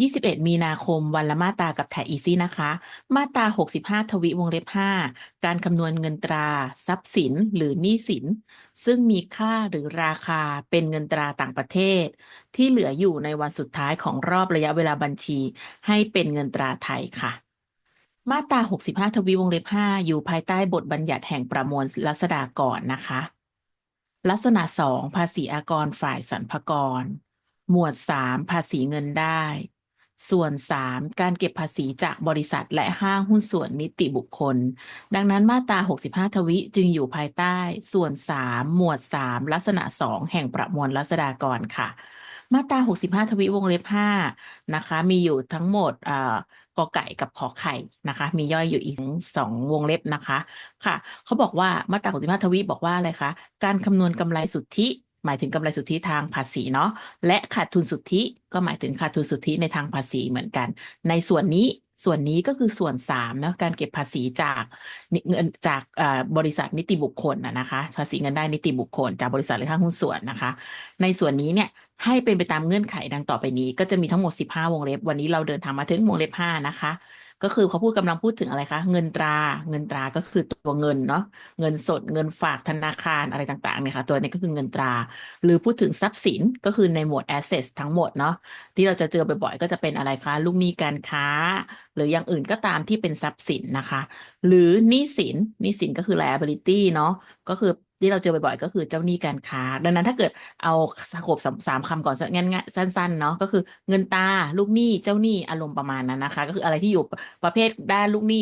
21 มีนาคมวันละมาตรากับแถอีซี่นะคะ มาตรา 65 ทวิวงเล็บ 5 การคำนวณเงินตรา ทรัพย์สินหรือหนี้สิน ซึ่งมีค่าหรือราคาเป็นเงินตราต่างประเทศ ที่เหลืออยู่ในวันสุดท้ายของรอบระยะเวลาบัญชี ให้เป็นเงินตราไทยค่ะ มาตรา 65 ทวีวงเล็บ 5 อยู่ภายใต้บทบัญญัติแห่งประมวลรัษฎากรนะคะ ลักษณะ 2 ภาษีอากรฝ่ายสรรพากรหมวด 3 ภาษีเงินได้ ส่วน 3 การเก็บภาษีจากบริษัทและห้างหุ้นส่วนนิติบุคคล ดังนั้นมาตรา 65 ทวิจึงอยู่ภายใต้ส่วน 3 หมวด 3 ลักษณะ 2 แห่งประมวลรัษฎากรค่ะ มาตรา 65 ทวิวงเล็บ5นะคะ มีอยู่ทั้งหมดกอไก่กับขอไข่นะคะ มีย่อยอยู่อีกสองวงเล็บนะคะ ค่ะ เขาบอกว่ามาตรา 65 ทวิบอกว่าอะไรคะ การคำนวณกำไรสุทธิ หมายถึงกำไรสุทธิทางภาษีเนาะและขาดทุนสุทธิก็หมายถึงขาดทุนสุทธิในทางภาษีเหมือนกัน ในส่วนนี้ส่วนนี้ก็คือส่วน3นะการเก็บภาษีจากเงินจากบริษัทนิติบุคคลนะคะ ภาษีเงินได้นิติบุคคล จากบริษัทหรือห้างหุ้นส่วนนะคะ ในส่วนนี้เนี่ย ให้เป็นไปตามเงื่อนไขดังต่อไปนี้ ก็จะมีทั้งหมด 15 วงเล็บ วันนี้เราเดินทางมาถึงวงเล็บ 5 นะคะ ก็คือเขาพูดกำลังพูดถึงอะไรคะ เงินตราเงินตราก็คือตัวเงินเนาะเงินสดเงินฝากธนาคารอะไรต่างๆเนี่ยค่ะตัวนี้ก็คือเงินตรา หรือพูดถึงทรัพย์สินก็คือในหมวด assets ทั้งหมดเนาะที่เราจะเจอบ่อยๆก็จะเป็นอะไรคะลูกหนี้การค้า หรืออย่างอื่นก็ตามที่เป็นทรัพย์สินนะคะหรือหนี้สินหนี้สินก็คือ liability เนาะก็คือที่เราเจอบ่อยๆก็คือเจ้าหนี้การค้า ดังนั้นถ้าเกิดเอาสโคปสามคำก่อนง่ายๆสั้นๆเนาะก็คือเงินตาลูกหนี้เจ้าหนี้อารมณ์ประมาณนั้นนะคะ ก็คืออะไรที่อยู่ประเภทด้านลูกหนี้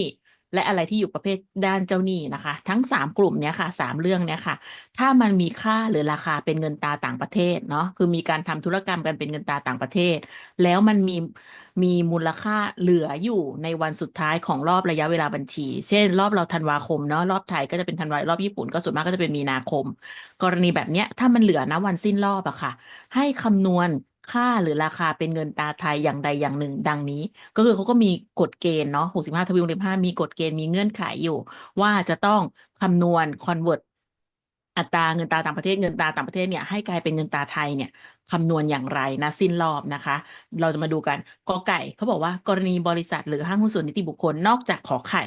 และอะไรที่อยู่ประเภทด้านเจ้าหนี้นะคะ ทั้ง 3 กลุ่มเนี้ยค่ะ3เรื่องเนี้ยค่ะ ถ้ามันมีค่าหรือราคาเป็นเงินตาต่างประเทศเนาะคือมีการทำธุรกรรมกันเป็นเงินตาต่างประเทศ แล้วมันมีมีมูลค่าเหลืออยู่ในวันสุดท้ายของรอบระยะเวลาบัญชี เช่น รอบเราธันวาคมเนาะรอบไทยก็จะเป็นธันวารอบญี่ปุ่นก็ส่วนมากก็จะเป็นมีนาคม กรณีแบบเนี้ยถ้ามันเหลือนะวันสิ้นรอบอะค่ะ ให้คำนวณ ค่าหรือราคาเป็นเงินตาไทยอย่างใดอย่างหนึ่งดังนี้ ก็คือเขาก็มีกฎเกณฑ์เนาะ65ทวีวงเล็บ5มีกฎเกณฑ์มีเงื่อนไขอยู่ ว่าจะต้องคำนวณ convert อัตราเงินตาต่างประเทศเงินตาต่างประเทศเนี่ยให้กลายเป็นเงินตาไทยเนี่ยคำนวณอย่างไรนะสิ้นรอบนะคะ เราจะมาดูกันกอไก่เขาบอกว่ากรณีบริษัทหรือห้างหุ้นส่วนนิติบุคคลนอกจากขอไข่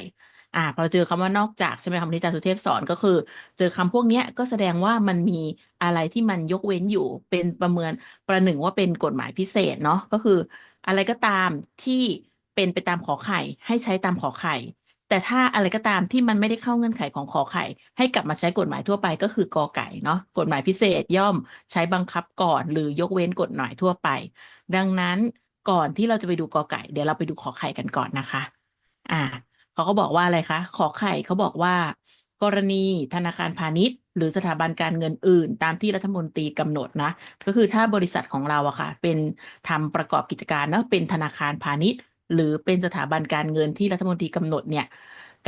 อ่าพอเราเจอคำว่านอกจากใช่ไหมคำที่อาจารย์สุเทพสอนก็คือ เจอคำพวกเนี้ยก็แสดงว่ามันมีอะไรที่มันยกเว้นอยู่ เป็นประเมินประหนึ่งว่าเป็นกฎหมายพิเศษเนาะก็คือ อะไรก็ตามที่เป็นไปตามขอไข่ให้ใช้ตามขอไข่ แต่ถ้าอะไรก็ตามที่มันไม่ได้เข้าเงื่อนไขของขอไข่ ให้กลับมาใช้กฎหมายทั่วไปก็คือกอไก่เนาะกฎหมายพิเศษย่อมใช้บังคับก่อน หรือยกเว้นกฎหมายทั่วไป ดังนั้นก่อนที่เราจะไปดูกอไก่ เดี๋ยวเราไปดูขอไข่กันก่อนนะคะ อ่า เขาก็บอกว่าอะไรคะ ขอไข่เขาบอกว่า กรณีธนาคารพาณิชย์ หรือสถาบันการเงินอื่น ตามที่รัฐมนตรีกำหนดนะ ก็คือถ้าบริษัทของเราอะค่ะ เป็นทำประกอบกิจการเนาะเป็นธนาคารพาณิชย์ หรือเป็นสถาบันการเงินที่รัฐมนตรีกำหนดเนี่ย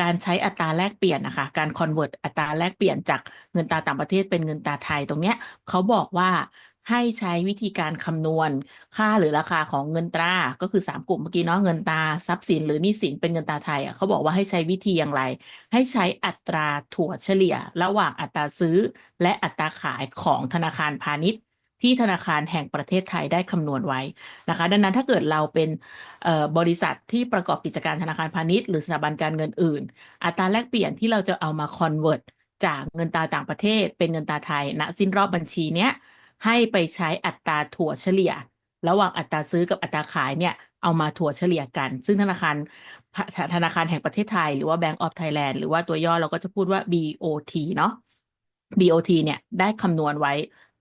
การใช้อัตราแลกเปลี่ยนนะคะการคอนเวิร์ตอัตราแลกเปลี่ยนจากเงินตราต่างประเทศเป็นเงินตราไทยตรงเนี้ยเขาบอกว่า ให้ใช้วิธีการคำนวณค่าหรือราคาของเงินตรา ก็คือ 3 กลุ่มเมื่อกี้เนาะเงินตราทรัพย์สินหรือหนี้สินเป็นเงินตราไทยอะเขาบอกว่าให้ใช้วิธีอย่างไร ให้ใช้อัตราถั่วเฉลี่ย ระหว่างอัตราซื้อ และอัตราขายของธนาคารพาณิชย์ ที่ธนาคารแห่งประเทศไทยได้คำนวณไว้นะคะ ดังนั้นถ้าเกิดเราเป็นบริษัทที่ประกอบกิจการธนาคารพาณิชย์หรือสถาบันการเงินอื่น อัตราแลกเปลี่ยนที่เราจะเอามาคอนเวิร์ตจากเงินตราต่างประเทศเป็นเงินตราไทยณสิ้นรอบบัญชีเนี้ย ให้ไปใช้อัตราถั่วเฉลี่ย ระหว่างอัตราซื้อกับอัตราขายเนี่ยเอามาถั่วเฉลี่ยกัน ซึ่งธนาคารธนาคารแห่งประเทศไทย หรือว่า Bank of Thailand หรือว่าตัวย่อเราก็จะพูดว่า BOT เนาะ BOT เนี่ยได้คำนวณไว้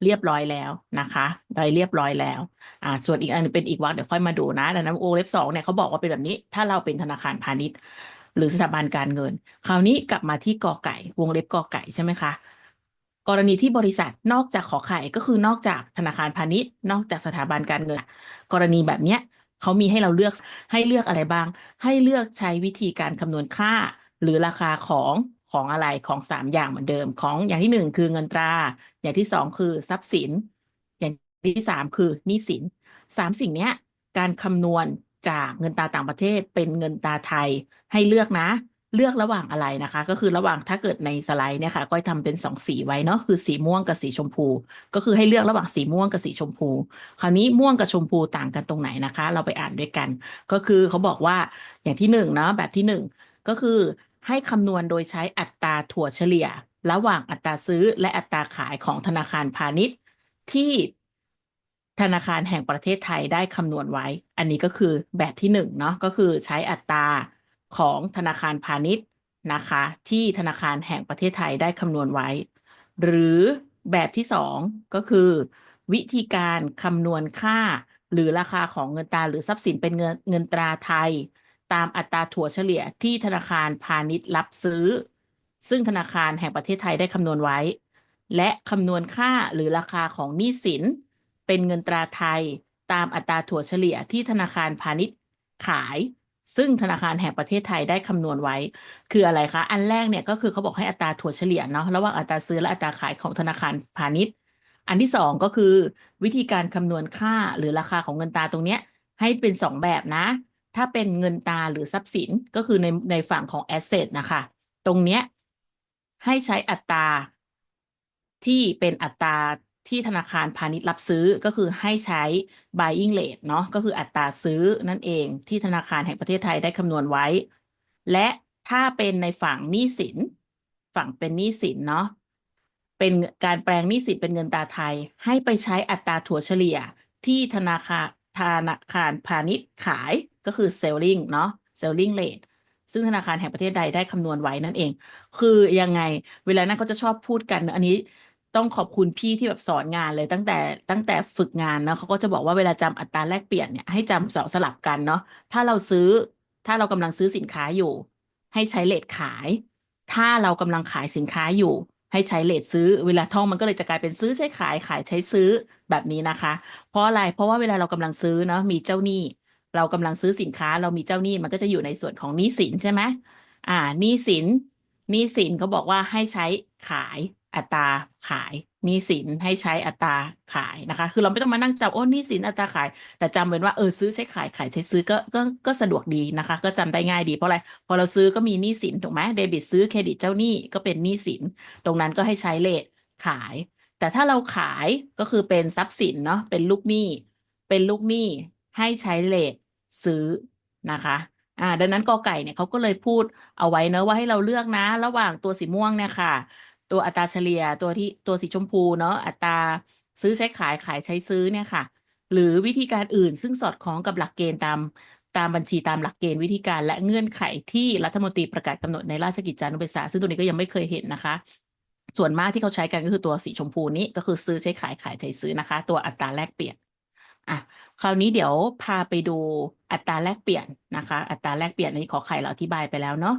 เรียบร้อยแล้วนะคะได้เรียบร้อยแล้วอ่าส่วนอีกอันเป็นอีกวรรคเดี๋ยวค่อยมาดูนะดังนั้นโอเล็บสองเนี่ยเขาบอกว่าเป็นแบบนี้ ถ้าเราเป็นธนาคารพาณิชย์ หรือสถาบันการเงิน คราวนี้กลับมาที่กอไก่ วงเล็บกอไก่ใช่ไหมคะ กรณีที่บริษัทนอกจากขอไข่ก็คือนอกจากธนาคารพาณิชย์ นอกจากสถาบันการเงิน กรณีแบบเนี้ยเขามีให้เราเลือกให้เลือกอะไรบ้าง ให้เลือกใช้วิธีการคำนวณค่า หรือราคาของของอะไรของสามอย่างเหมือนเดิมของอย่างที่หนึ่งคือเงินตรา อย่างที่สองคือทรัพย์สิน อย่างที่สามคือหนี้สินสามสิ่งเนี้ยการคำนวณจากเงินตราต่างประเทศเป็นเงินตราไทยให้เลือกนะ เลือกระหว่างอะไรนะคะ ก็คือระหว่างถ้าเกิดในสไลด์เนี่ยค่ะก้อยทำเป็นสองสีไว้เนาะคือสีม่วงกับสีชมพู ก็คือให้เลือกระหว่างสีม่วงกับสีชมพู คราวนี้ม่วงกับชมพูต่างกันตรงไหนนะคะ เราไปอ่านด้วยกัน ก็คือเขาบอกว่าอย่างที่หนึ่งเนาะแบบที่หนึ่งก็คือให้คำนวณโดยใช้อัตราถั่วเฉลี่ย ระหว่างอัตราซื้อและอัตราขายของธนาคารพาณิชย์ ที่ธนาคารแห่งประเทศไทยได้คำนวณไว้ อันนี้ก็คือแบบที่หนึ่งเนาะก็คือใช้อัตรา ของธนาคารพาณิชย์นะคะ ที่ธนาคารแห่งประเทศไทยได้คำนวณไว้ หรือแบบที่สองก็คือ วิธีการคำนวณค่า หรือราคาของเงินตราหรือทรัพย์สินเป็นเงินเงินตราไทย ตามอัตราถั่วเฉลี่ยที่ธนาคารพาณิชย์รับซื้อ ซึ่งธนาคารแห่งประเทศไทยได้คำนวณไว้ และคำนวณค่าหรือราคาของหนี้สิน เป็นเงินตราไทย ตามอัตราถั่วเฉลี่ยที่ธนาคารพาณิชย์ขาย ซึ่งธนาคารแห่งประเทศไทยได้คำนวณไว้ คืออะไรคะ อันแรกเนี่ยก็คือเขาบอกให้อัตราถั่วเฉลี่ยเนาะระหว่างอัตราซื้อและอัตราขายของธนาคารพาณิชย์ อันที่สองก็คือ วิธีการคำนวณค่าหรือราคาของเงินตราตรงเนี้ยให้เป็นสองแบบนะ ถ้าเป็นเงินตราหรือทรัพย์สินก็คือในในฝั่งของ asset นะคะ ตรงเนี้ยให้ใช้อัตราที่เป็นอัตรา ที่ธนาคารพาณิชย์รับซื้อก็คือให้ใช้ buying rate เนาะก็คืออัตราซื้อนั่นเองที่ธนาคารแห่งประเทศไทยได้คำนวณไว้ และถ้าเป็นในฝั่งหนี้สิน ฝั่งเป็นหนี้สินเนาะเป็นการแปลงหนี้สินเป็นเงินตาไทย ให้ไปใช้อัตราถั่วเฉลี่ยที่ธนาคารธนาคารพาณิชย์ขายก็คือ selling เนาะ selling rate ซึ่งธนาคารแห่งประเทศใดได้คำนวณไว้นั่นเอง คือยังไงเวลานั้นเขาจะชอบพูดกัน อันนี้ ต้องขอบคุณพี่ที่แบบสอนงานเลยตั้งแต่ตั้งแต่ฝึกงานนะเขาก็จะบอกว่าเวลาจำอัตราแลกเปลี่ยนเนี่ยให้จำสสลับกันเนาะถ้าเราซื้อถ้าเรากำลังซื้อสินค้าอยู่ ให้ใช้เลทขาย ถ้าเรากำลังขายสินค้าอยู่ ให้ใช้เลทซื้อ เวลาท่องมันก็เลยจะกลายเป็นซื้อใช้ขายขายใช้ซื้อแบบนี้นะคะ เพราะอะไรเพราะว่าเวลาเรากำลังซื้อเนาะมีเจ้าหนี้ เรากำลังซื้อสินค้า เรามีเจ้าหนี้มันก็จะอยู่ในส่วนของหนี้สินใช่ไหมอ่าหนี้สินหนี้สินเขาบอกว่าให้ใช้ขาย อัตราขายหนี้สินให้ใช้อัตราขายนะคะ คือเราไม่ต้องมานั่งจำโอ้หนี้สินอัตราขาย แต่จำเป็นว่าเออซื้อใช้ขายขายใช้ซื้อก็ก็ก็สะดวกดีนะคะ ก็จำได้ง่ายดีเพราะอะไรพอเราซื้อก็มีหนี้สินถูกไหมเดบิตซื้อเครดิตเจ้าหนี้ก็เป็นหนี้สิน ตรงนั้นก็ให้ใช้เลทขาย แต่ถ้าเราขายก็คือเป็นทรัพย์สินเนาะเป็นลูกหนี้ เป็นลูกหนี้ให้ใช้เลทซื้อนะคะอ่าดังนั้นกอไก่เนี่ยเขาก็เลยพูดเอาไว้เนอะว่าให้เราเลือกนะ ระหว่างตัวสีม่วงเนี่ยค่ะ ตัวอัตราเฉลี่ยตัวที่ตัวสีชมพูเนาะอัตราซื้อใช้ขายขายใช้ซื้อเนี่ยค่ะ หรือวิธีการอื่นซึ่งสอดคล้องกับหลักเกณฑ์ตามตามบัญชีตามหลักเกณฑ์วิธีการและเงื่อนไขที่รัฐมนตรีประกาศกำหนดในราชกิจจานุเบกษา ซึ่งตัวนี้ก็ยังไม่เคยเห็นนะคะ ส่วนมากที่เขาใช้กันก็คือตัวสีชมพูนี้ก็คือซื้อใช้ขายขายใช้ซื้อนะคะ ตัวอัตราแลกเปลี่ยนอะคราวนี้เดี๋ยวพาไปดูอัตราแลกเปลี่ยนนะคะ อัตราแลกเปลี่ยนอันนี้ขอไข่เราอธิบายไปแล้วเนาะ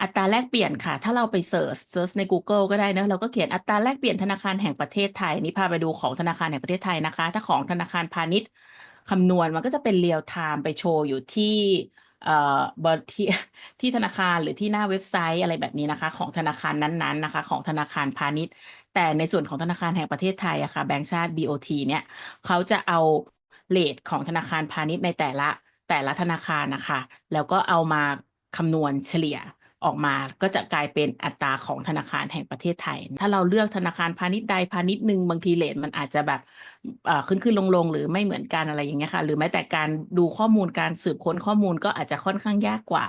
อัตราแลกเปลี่ยนค่ะ ถ้าเราไปเสิร์ชเสิร์ชใน Google ก็ได้นะเราก็เขียนอัตราแลกเปลี่ยนธนาคารแห่งประเทศไทยนี่พาไปดูของธนาคารแห่งประเทศไทยนะคะ ถ้าของธนาคารพาณิชย์คำนวณมันก็จะเป็นเรียลไทม์ไปโชว์อยู่ที่เอ่อบที่ที่ธนาคารหรือที่หน้าเว็บไซต์อะไรแบบนี้นะคะ ของธนาคารนั้นๆนะคะ ของธนาคารพาณิชย์ แต่ในส่วนของธนาคารแห่งประเทศไทยอะค่ะแบงก์ชาติ BOT เนี่ยเขาจะเอาเลทของธนาคารพาณิชย์ในแต่ละแต่ละธนาคารนะคะ แล้วก็เอามาคำนวณเฉลี่ย ออกมาก็จะกลายเป็นอัตราของธนาคารแห่งประเทศไทย ถ้าเราเลือกธนาคารพาณิชย์ใดพาณิชย์หนึ่งบางทีเลทมันอาจจะแบบขึ้นขึ้นลงลงหรือไม่เหมือนกันอะไรอย่างเงี้ยค่ะ หรือแม้แต่การดูข้อมูลการสืบค้นข้อมูลก็อาจจะค่อนข้างยากกว่า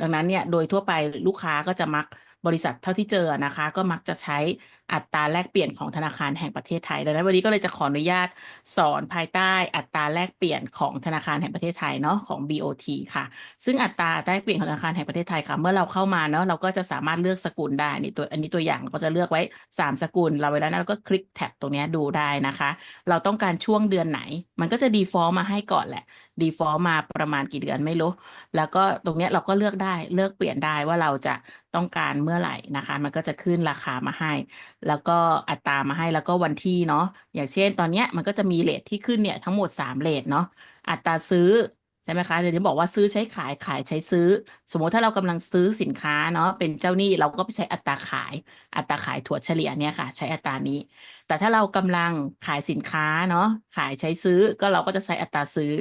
ดังนั้นเนี่ยโดยทั่วไปลูกค้าก็จะมัก บริษัทเท่าที่เจอนะคะ ก็มักจะใช้อัตราแลกเปลี่ยนของธนาคารแห่งประเทศไทยดังนั้นวันนี้ก็เลยจะขออนุญาตสอนภายใต้อัตราแลกเปลี่ยนของธนาคารแห่งประเทศไทยเนาะของ BOT ค่ะ ซึ่งอัตราแลกเปลี่ยนของธนาคารแห่งประเทศไทยค่ะ เมื่อเราเข้ามาเนาะเราก็จะสามารถเลือกสกุลได้นี่ตัวอันนี้ตัวอย่างเราก็จะเลือกไว้ 3 สกุล เราเวลานั้นเราก็คลิกแท็บตรงนี้ดูได้นะคะ เราต้องการช่วงเดือนไหน มันก็จะ default มาให้ก่อนแหละ default มาประมาณกี่เดือนไม่รู้ แล้วก็ตรงนี้เราก็เลือกได้เลือกเปลี่ยนได้ว่าเราจะต้องการเมื่อไหร่นะคะ มันก็จะขึ้นราคามาให้ แล้วก็อัตรามาให้แล้วก็วันที่เนาะอย่างเช่นตอนนี้มันก็จะมีเลทที่ขึ้นเนี่ยทั้งหมด3เลทเนาะอัตราซื้อ ช่ไหมคะเดี๋ยวนี้บอกว่าซื้อใช้ขายขายใช้ซื้อ สมมติถ้าเรากำลังซื้อสินค้าเนาะเป็นเจ้าหนี้เราก็ไปใช้อัตราขาย อัตราขายถั่วเฉลี่ยเนี่ยค่ะ ใช้อัตรานี้ แต่ถ้าเรากำลังขายสินค้าเนาะขายใช้ซื้อก็เราก็จะใช้อัตราซื้อ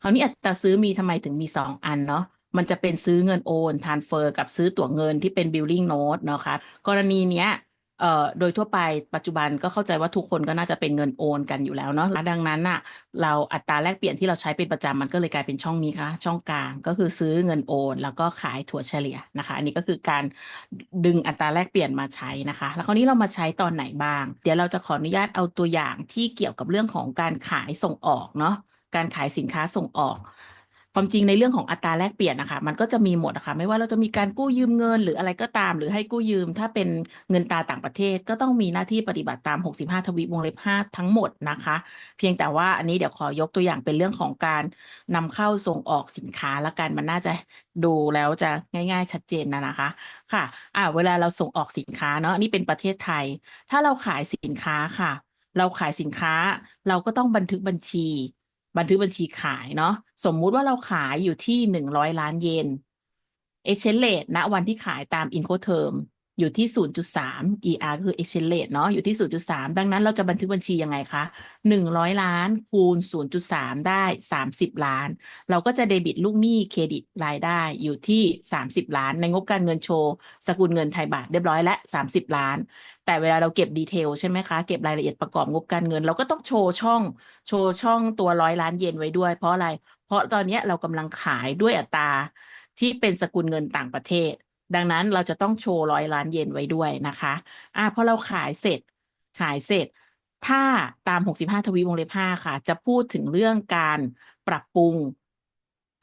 คราวนี้อัตราซื้อมีทำไมถึงมีสองอันเนาะมันจะเป็นซื้อเงินโอน transfer กับซื้อตั๋วเงินที่เป็น billing note เนาะคะกรณีเนี้ย เอ่อโดยทั่วไปปัจจุบันก็เข้าใจว่าทุกคนก็น่าจะเป็นเงินโอนกันอยู่แล้วเนาะดังนั้นน่ะเราอัตราแลกเปลี่ยนที่เราใช้เป็นประจำมันก็เลยกลายเป็นช่องนี้ค่ะช่องกลางก็คือซื้อเงินโอน แล้วก็ขายถั่วเฉลี่ยนะคะ อันนี้ก็คือการดึงอัตราแลกเปลี่ยนมาใช้นะคะ แล้วคราวนี้เรามาใช้ตอนไหนบ้าง เดี๋ยวเราจะขออนุญาตเอาตัวอย่างที่เกี่ยวกับเรื่องของการขายส่งออกเนาะการขายสินค้าส่งออก ความจริงในเรื่องของอัตราแลกเปลี่ยนนะคะ มันก็จะมีหมดนะคะ ไม่ว่าเราจะมีการกู้ยืมเงิน หรืออะไรก็ตาม หรือให้กู้ยืม ถ้าเป็นเงินตราต่างประเทศ ก็ต้องมีหน้าที่ปฏิบัติตาม 65 ทวีวงเล็บ 5 ทั้งหมดนะคะ เพียงแต่ว่าอันนี้เดี๋ยวขอยกตัวอย่างเป็นเรื่องของการนำเข้าส่งออกสินค้าละกันมันน่าจะดูแล้วจะง่าย ๆ ชัดเจนนะนะคะค่ะอ่าเวลาเราส่งออกสินค้าเนาะอันนี้เป็นประเทศไทย ถ้าเราขายสินค้าค่ะ เราขายสินค้าเราก็ต้องบันทึกบัญชี บันทึกบัญชีขายเนาะสมมุติว่าเราขายอยู่ที่หนึ่งร้อยล้านเยน exchange rate ณวันที่ขายตาม Incoterm อยู่ที่ 0.3 ER คือ exchange rate เนาะอยู่ที่ 0.3 ดังนั้นเราจะบันทึกบัญชียังไงคะ 100 ล้านคูณ 0.3 ได้ 30 ล้าน เราก็จะเดบิตลูกหนี้เครดิตรายได้อยู่ที่ 30 ล้าน ในงบการเงินโชว์ สกุลเงินไทยบาทเรียบร้อยและ 30 ล้าน แต่เวลาเราเก็บดีเทลใช่ไหมคะ เก็บรายละเอียดประกอบงบการเงิน เราก็ต้องโชว์ช่องโชว์ช่องตัวร้อยล้านเยนไว้ด้วย เพราะอะไร เพราะตอนนี้เรากำลังขายด้วยอัตราที่เป็นสกุลเงินต่างประเทศ ดังนั้นเราจะต้องโชว์ร้อยล้านเยนไว้ด้วยนะคะอ่าพอเราขายเสร็จขายเสร็จ ถ้าตาม 65 ทวีวงเล็บ 5 ค่ะ จะพูดถึงเรื่องการปรับปรุง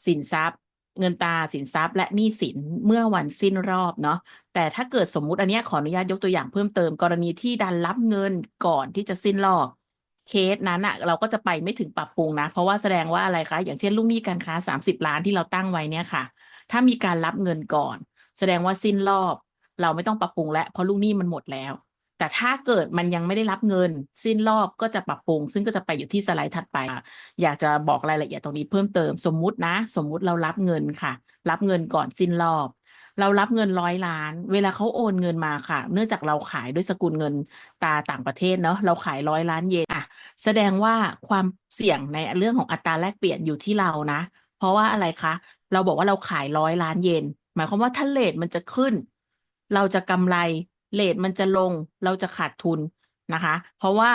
สินทรัพย์ เงินตาสินทรัพย์ และหนี้สินเมื่อวันสิ้นรอบเนาะแต่ถ้าเกิดสมมุติอันนี้ขออนุญาตยกตัวอย่างเพิ่มเติม กรณีที่ดันรับเงินก่อนที่จะสิ้นรอบเคสนั้นอะเราก็จะไปไม่ถึงปรับปรุงนะ เพราะว่าแสดงว่าอะไรคะ อย่างเช่นลูกหนี้การค้า 30 ล้านที่เราตั้งไว้เนี่ยค่ะ ถ้ามีการรับเงินก่อน แสดงว่าสิ้นรอบ เราไม่ต้องปรับปรุงแล้วเพราะลูกหนี้มันหมดแล้ว แต่ถ้าเกิดมันยังไม่ได้รับเงิน สิ้นรอบก็จะปรับปรุง ซึ่งก็จะไปอยู่ที่สไลด์ถัดไป อยากจะบอกรายละเอียดตรงนี้เพิ่มเติมสมมุตินะ สมมุติเรารับเงินค่ะ รับเงินก่อนสิ้นรอบเรารับเงินร้อยล้าน เวลาเขาโอนเงินมาค่ะ เนื่องจากเราขายด้วยสกุลเงินตาต่างประเทศเนาะ เราขายร้อยล้านเยนอะ แสดงว่าความเสี่ยงในเรื่องของอัตราแลกเปลี่ยนอยู่ที่เรานะ เพราะว่าอะไรคะ เราบอกว่าเราขายร้อยล้านเยน หมายความว่าถ้าเลทมันจะขึ้น เราจะกำไรเลทมันจะลง เราจะขาดทุนนะคะ เพราะว่า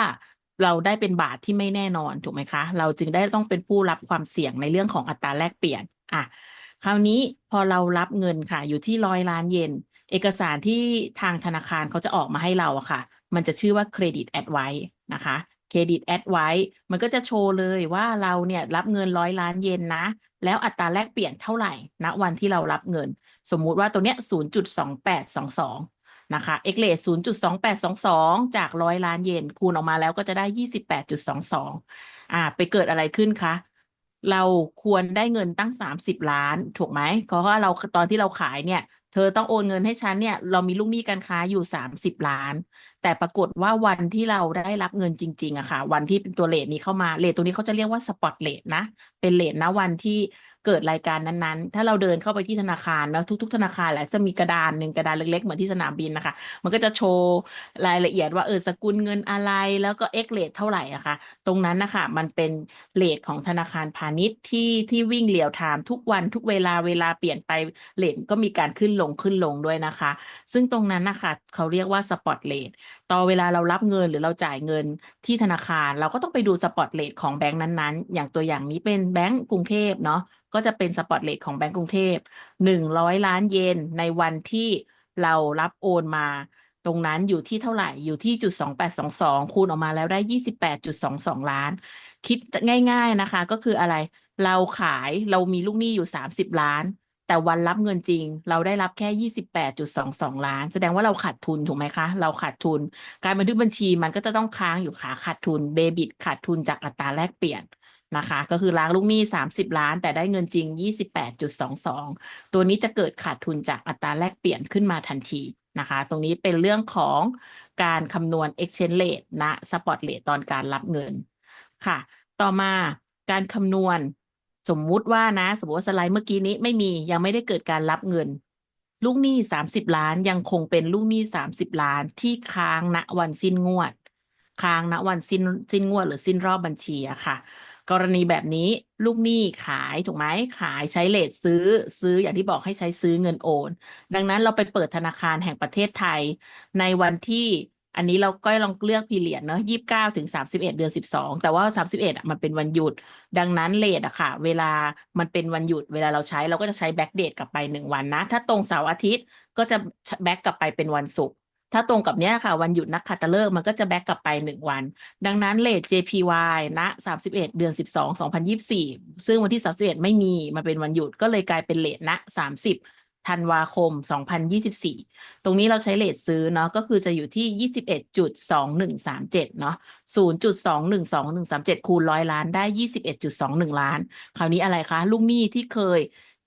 เราได้เป็นบาทที่ไม่แน่นอนถูกไหมคะ เราจึงได้ต้องเป็นผู้รับความเสี่ยงในเรื่องของอัตราแลกเปลี่ยนอะคราวนี้พอเรารับเงินค่ะ อยู่ที่ร้อยล้านเยนเอกสารที่ทางธนาคารเขาจะออกมาให้เราอะค่ะ มันจะชื่อว่าเครดิตแอดไว้นะคะเครดิตแอดไว้มันก็จะโชว์เลยว่าเราเนี่ยรับเงินร้อยล้านเยนนะ แล้วอัตราแลกเปลี่ยนเท่าไหร่ณวันที่เรารับเงิน สมมุติว่าตัวเนี้ย 0.2822 นะคะ เอกเลส0.2822 จากร้อยล้านเยน คูณออกมาแล้วก็จะได้ 28.22 อ่า ไปเกิดอะไรขึ้นคะ เราควรได้เงินตั้ง 30 ล้าน ถูกไหมเพราะว่าเราตอนที่เราขายเนี่ย เธอต้องโอนเงินให้ฉันเนี่ย เรามีลูกหนี้การค้าอยู่ 30 ล้าน แต่ปรากฏว่าวันที่เราได้รับเงินจริงๆอะค่ะ วันที่เป็นตัวเลทนี้เข้ามาเลทตัวนี้เขาจะเรียกว่าสปอตเลทนะ เป็นเลทนะวันที่เกิดรายการนั้นๆ ถ้าเราเดินเข้าไปที่ธนาคารแล้วทุก ๆ ธนาคารแหละจะมีกระดานหนึ่งกระดานเล็กๆ เหมือนที่สนามบินนะคะ มันก็จะโชว์รายละเอียดว่าเออสกุลเงินอะไร แล้วก็เอ็กเลทเท่าไหร่อะคะตรงนั้นนะคะมันเป็นเลทของธนาคารพาณิชย์ที่ที่วิ่งเรียลไทม์ทุกวันทุกเวลาเวลาเปลี่ยนไปเลทก็มีการขึ้นลงขึ้นลงด้วยนะคะ ซึ่งตรงนั้นนะคะเขาเรียกว่าสปอตเลทต่อเวลาเรารับเงินหรือเราจ่ายเงินที่ธนาคาร เราก็ต้องไปดูสปอตเลทของแบงก์นั้นๆ อย่างตัวอย่างนี้เป็นแบงก์กรุงเทพเนาะก็จะเป็นสปอตเลทของแบงก์กรุงเทพหนึ่งร้อยล้านเยนในวันที่เรารับโอนมาตรงนั้นอยู่ที่เท่าไหร่อยู่ที่จุดสองแปดสองสองคูณออกมาแล้วได้ยี่สิบแปดจุดสองสองล้าน คิดง่าย ๆนะคะ ก็คืออะไร เราขายเรามีลูกหนี้อยู่สามสิบล้าน แต่วันรับเงินจริง เราได้รับแค่ยี่สิบแปดจุดสองสองล้าน แสดงว่าเราขาดทุนถูกไหมคะ เราขาดทุน การบันทึกบัญชีมันก็จะต้องค้างอยู่ขาขาดทุนเดบิตขาดทุนจากอัตราแลกเปลี่ยนนะคะ ก็คือล้างลูกหนี้30ล้าน แต่ได้เงินจริง28.22ตัวนี้จะเกิดขาดทุนจากอัตราแลกเปลี่ยนขึ้นมาทันทีนะคะ ตรงนี้เป็นเรื่องของการคำนวณ exchange rate ณ spot rate ตอนการรับเงินค่ะ ต่อมาการคำนวณ สมมุติว่านะ สมมติว่าสไลด์เมื่อกี้นี้ไม่มียังไม่ได้เกิดการรับเงิน ลูกหนี้30ล้านยังคงเป็นลูกหนี้30ล้านที่ค้างณวันสิ้นงวด ค้างณวันสิ้นสิ้นงวด หรือสิ้นรอบบัญชีอะค่ะ กรณีแบบนี้ลูกหนี้ขายถูกไหมขายใช้เลทซื้อซื้ออย่างที่บอกให้ใช้ซื้อเงินโอน ดังนั้นเราไปเปิดธนาคารแห่งประเทศไทย ในวันที่ อันนี้เราก็ลองเลือกพีเรียดเนาะยี่สิบเก้าถึงสามสิบเอ็ดเดือนสิบสองแต่ว่าสามสิบเอ็ดอะมันเป็นวันหยุด ดังนั้นเลทอะค่ะ เวลามันเป็นวันหยุด เวลาเราใช้เราก็จะใช้แบ็กเดทกลับไปหนึ่งวันนะ ถ้าตรงเสาร์อาทิตย์ก็จะแบ็กกลับไปเป็นวันศุกร์ถ้าตรงกับเนี้ยค่ะ วันหยุดนักขัตฤกษ์มันก็จะแบ็กกลับไปหนึ่งวัน ดังนั้นเลท JPY ณ31เอ็ดเดือน12 2024ซึ่งวันที่31ไม่มีมันเป็นวันหยุดก็เลยกลายเป็นเลทณ30 ธันวาคม 2024 ตรงนี้เราใช้เลทซื้อเนาะก็คือจะอยู่ที่ 21.2137 เนาะ0.212137 คูณร้อยล้านได้ 21.21 ล้าน คราวนี้อะไรคะ ลูกหนี้ที่เคย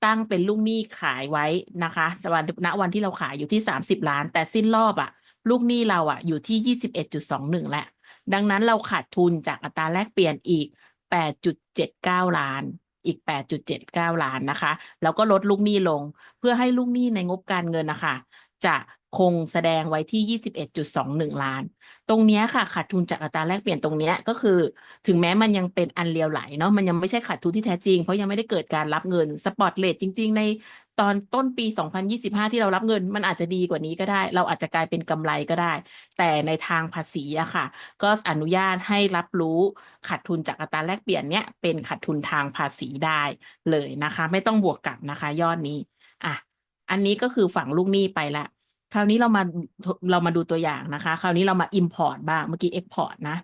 ตั้งเป็นลูกหนี้ขายไว้นะคะวันณวันที่เราขายอยู่ที่ 30 ล้าน แต่สิ้นรอบอะลูกหนี้เราอะอยู่ที่ 21.21 แล้ว ดังนั้นเราขาดทุนจากอัตราแลกเปลี่ยนอีก 8.79 ล้าน อีก 8.79 ล้านนะคะ แล้วก็ลดลูกหนี้ลง เพื่อให้ลูกหนี้ในงบการเงินนะคะ จะคงแสดงไว้ที่ 21.21 ล้าน ตรงนี้ค่ะขาดทุนจากอัตราแลกเปลี่ยนตรงนี้ก็คือ ถึงแม้มันยังเป็นอันเลียวไหลเนาะมันยังไม่ใช่ขาดทุนที่แท้จริง เพราะยังไม่ได้เกิดการรับเงินสปอตเลทจริง ๆ ในตอนต้นปี 2025 ที่เรารับเงิน มันอาจจะดีกว่านี้ก็ได้ เราอาจจะกลายเป็นกำไรก็ได้ แต่ในทางภาษีอะค่ะ ก็อนุญาตให้รับรู้ขาดทุนจากอัตราแลกเปลี่ยนเนี้ยเป็นขาดทุนทางภาษีได้เลยนะคะ ไม่ต้องบวกกับนะคะ ยอดนี้ อันนี้ก็คือฝั่งลูกหนี้ไปละคราวนี้เรามาเรามาดูตัวอย่างนะคะ คราวนี้เรามา import บ้างเมื่อกี้ export นะ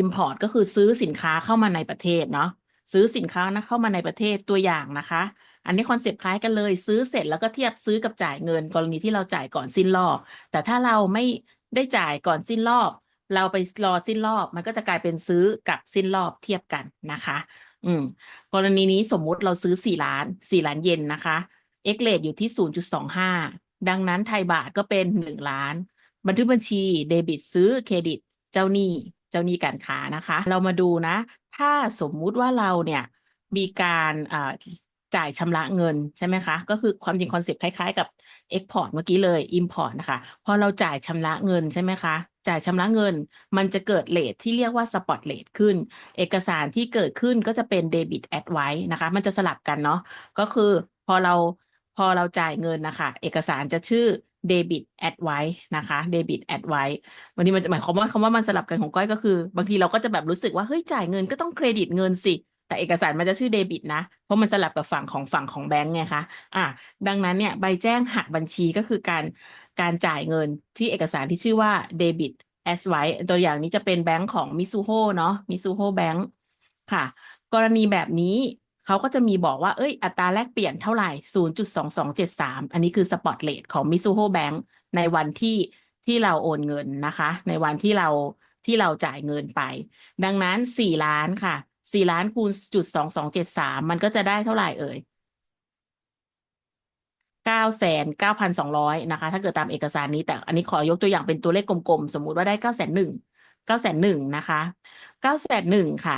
import ก็คือซื้อสินค้าเข้ามาในประเทศเนาะซื้อสินค้านะเข้ามาในประเทศตัวอย่างนะคะ อันนี้คอนเซปต์คล้ายกันเลย ซื้อเสร็จแล้วก็เทียบซื้อกับจ่ายเงิน กรณีที่เราจ่ายก่อนสิ้นรอบ แต่ถ้าเราไม่ได้จ่ายก่อนสิ้นรอบ เราไปรอสิ้นรอบ มันก็จะกลายเป็นซื้อกับสิ้นรอบเทียบกันนะคะ อืม กรณีนี้สมมุติเราซื้อสี่ล้านสี่ล้านเยนนะคะ เอ็กเลอยู่ที่ศูนย์จุดสองห้าดังนั้นไทยบาทก็เป็นหนึ่งล้าน บันทึกบัญชีเดบิตซื้อเครดิต เจ้าหนี้เจ้าหนี้การค้านะคะ เรามาดูนะ ถ้าสมมุติว่าเราเนี่ยมีการจ่ายชำระเงินใช่ไหมคะ ก็คือความจริงคอนเซ็ปต์คล้ายๆ กับ Export เมื่อกี้เลย Import นะคะ พอเราจ่ายชำระเงินใช่ไหมคะ จ่ายชำระเงิน มันจะเกิดเลทที่เรียกว่า Spot Rate ขึ้น เอกสารที่เกิดขึ้นก็จะเป็น Debit Add ไว้นะคะ มันจะสลับกันเนาะ ก็คือพอเรา พอเราจ่ายเงินนะคะ เอกสารจะชื่อ Debit Add ไว้นะคะ Debit Add ไว้วันนี้มันจะหมายความว่าคำว่ามันสลับกันของก้อยก็คือ บางทีเราก็จะแบบรู้สึกว่าเฮ้ยจ่ายเงินก็ต้องเครดิตเงินสิ แต่เอกสารมันจะชื่อเดบิตนะ เพราะมันสลับกับฝั่งของฝั่งของแบงก์ไงคะอะดังนั้นเนี่ยใบแจ้งหักบัญชีก็คือการการจ่ายเงินที่เอกสารที่ชื่อว่าเดบิตแอสไว้ตัวอย่างนี้จะเป็นแบงก์ของมิซูโฮเนาะมิซูโฮแบงก์ค่ะ กรณีแบบนี้ เขาก็จะมีบอกว่า เอ้ย อัตราแลกเปลี่ยนเท่าไหร่ 0.2273 อันนี้คือสปอตเลทของมิซูโฮแบงก์ในวันที่ที่เราโอนเงินนะคะ ในวันที่เราที่เราจ่ายเงินไป ดังนั้น 4 ล้านค่ะ 4 ล้านคูณจุด2273 มันก็จะได้เท่าไหร่เอ่ยเก้าแสนะคะ ถ้าเกิดตามเอกสารนี้ แต่อันนี้ขอยกตัวอย่างเป็นตัวเลขกลมๆ สมมุติว่าได้เก้าแสนหนึ่งเก้าแสนหนึ่งนะคะเก้าแสนหนึ่งค่ะ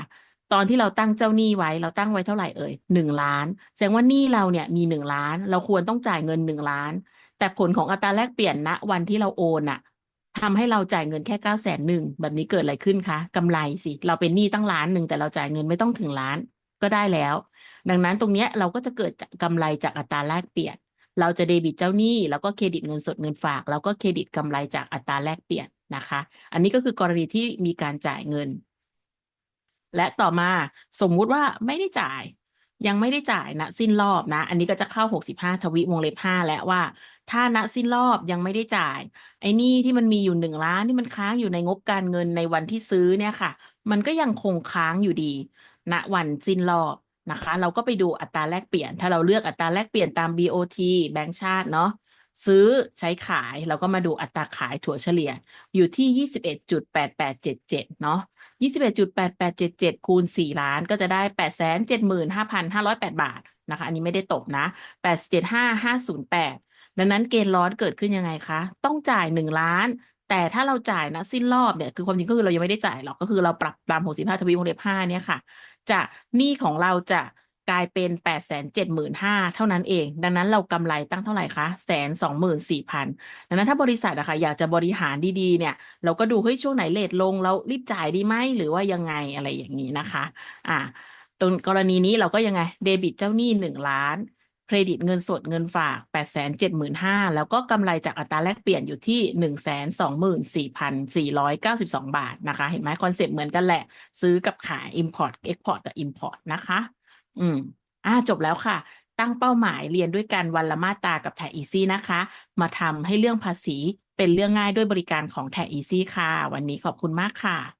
ตอนที่เราตั้งเจ้าหนี้ไว้ เราตั้งไว้เท่าไหร่เอ่ยหนึ่งล้านแสดงว่าหนี้เราเนี่ยมีหนึ่งล้าน เราควรต้องจ่ายเงินหนึ่งล้าน แต่ผลของอัตราแลกเปลี่ยนณวันที่เราโอนอะทำให้เราจ่ายเงินแค่เก้าแสนหนึ่งแบบนี้เกิดอะไรขึ้นคะกำไรสิเราเป็นหนี้ตั้งล้านหนึ่งแต่เราจ่ายเงินไม่ต้องถึงล้านก็ได้แล้ว ดังนั้นตรงเนี้ยเราก็จะเกิดกำไรจากอัตราแลกเปลี่ยน เราจะเดบิตเจ้าหนี้แล้วก็เครดิตเงินสดเงินฝาก แล้วก็เครดิตกำไรจากอัตราแลกเปลี่ยนนะคะ อันนี้ก็คือกรณีที่มีการจ่ายเงิน และต่อมาสมมุติว่าไม่ได้จ่าย ยังไม่ได้จ่ายณสิ้นรอบนะ อันนี้ก็จะเข้า 65 ทวิวงเล็บ 5 แล้วว่า ถ้าณสิ้นรอบยังไม่ได้จ่าย ไอ้นี่ที่มันมีอยู่หนึ่งล้านที่มันค้างอยู่ในงบการเงินในวันที่ซื้อเนี่ยค่ะ มันก็ยังคงค้างอยู่ดีณวันสิ้นรอบนะคะ เราก็ไปดูอัตราแลกเปลี่ยน ถ้าเราเลือกอัตราแลกเปลี่ยนตาม BOT แบงก์ชาติเนาะ ซื้อใช้ขายเราก็มาดูอัตราขายถั่วเฉลี่ยอยู่ที่ 21.8877 เนาะ21.8877 คูณ 4 ล้านก็จะได้ 875,508 บาทนะคะ อันนี้ไม่ได้ตกนะ 875508 ดังนั้นเกณฑ์ร้อนเกิดขึ้นยังไงคะ ต้องจ่าย 1 ล้าน แต่ถ้าเราจ่ายนะสิ้นรอบเนี่ยคือความจริงก็คือเรายังไม่ได้จ่ายหรอกก็คือเราปรับตาม 65 ทวีวงเล็บ5เนี่ยค่ะ จะหนี้ของเราจะ กลายเป็นแปดแสนเจ็ดหมื่นห้าเท่านั้นเอง ดังนั้นเรากำไรตั้งเท่าไหร่คะแสนสองหมื่นสี่พันดังนั้นถ้าบริษัทอะค่ะอยากจะบริหารดีๆเนี่ย เราก็ดูเฮ้ยช่วงไหนเลทลงเรารีบจ่ายดีไหมหรือว่ายังไงอะไรอย่างนี้นะคะ อ่าตรงกรณีนี้เราก็ยังไงเดบิตเจ้าหนี้หนึ่งล้านเครดิตเงินสดเงินฝากแปดแสนเจ็ดหมื่นห้าแล้วก็กำไรจากอัตราแลกเปลี่ยนอยู่ที่หนึ่งแสนสองหมื่นสี่พันสี่ร้อยเก้าสิบสองบาทนะคะ เห็นไหมคอนเซ็ปต์เหมือนกันแหละ ซื้อกับขาย Import Export กับ Import นะคะ อืม อ่าจบแล้วค่ะ ตั้งเป้าหมายเรียนด้วยกันวันละมาตรากับแทอีซี่นะคะ มาทำให้เรื่องภาษีเป็นเรื่องง่ายด้วยบริการของแทอีซี่ค่ะ วันนี้ขอบคุณมากค่ะ